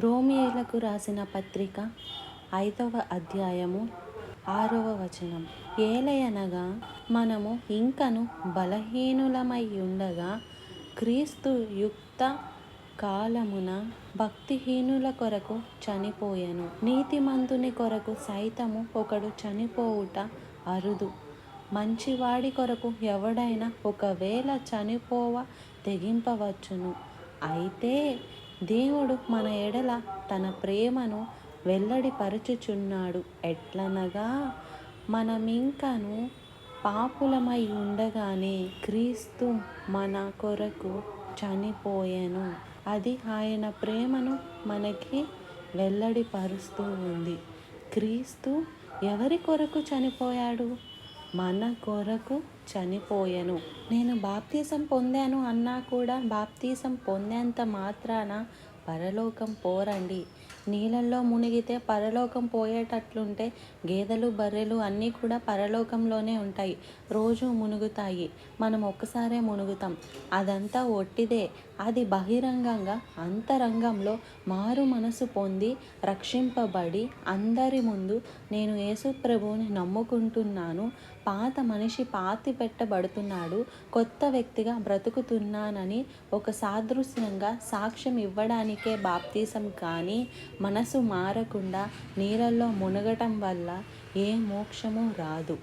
రోమియోలకు రాసిన పత్రిక ఐదవ అధ్యాయము ఆరవ వచనం. ఏలయనగా మనము ఇంకను బలహీనులమై ఉండగా క్రీస్తు యుక్త కాలమున భక్తిహీనుల కొరకు చనిపోయాను. నీతిమంతుని కొరకు సైతము ఒకడు చనిపోవుట అరుదు. మంచివాడి కొరకు ఎవడైనా ఒకవేళ చనిపోవ తెగింపవచ్చును. అయితే దేవుడు మన ఎడల తన ప్రేమను వెల్లడిపరచుచున్నాడు. ఎట్లనగా మనమింకను పాపులమై ఉండగానే క్రీస్తు మన కొరకు చనిపోయాను. అది ఆయన ప్రేమను మనకి వెల్లడిపరుస్తూ ఉంది. క్రీస్తు ఎవరి కొరకు చనిపోయాడు? మన కొరకు చనిపోయాను. నేను బాప్తీసం పొందాను అన్నా కూడా బాప్తీసం పొందేంత మాత్రాన పరలోకం పోరండి. నీళ్ళల్లో మునిగితే పరలోకం పోయేటట్లుంటే గేదెలు బర్రెలు అన్నీ కూడా పరలోకంలోనే ఉంటాయి. రోజు మునుగుతాయి. మనం ఒక్కసారే మునుగుతాం. అదంతా ఒట్టిదే. అది బహిరంగంగా అంతరంగంలో మారు మనసు పొంది రక్షింపబడి అందరి ముందు నేను యేసు ప్రభువుని నమ్ముకుంటున్నాను. పాత మనిషి పాతి పెట్టబడుతున్నాడు. కొత్త వ్యక్తిగా బ్రతుకుతున్నానని ఒక సాదృశ్యంగా సాక్ష్యం ఇవ్వడానికే బాప్తీసం కానీ మనసు మారకుండా నీళ్ళల్లో మునగటం వల్ల ఏ మోక్షము రాదు.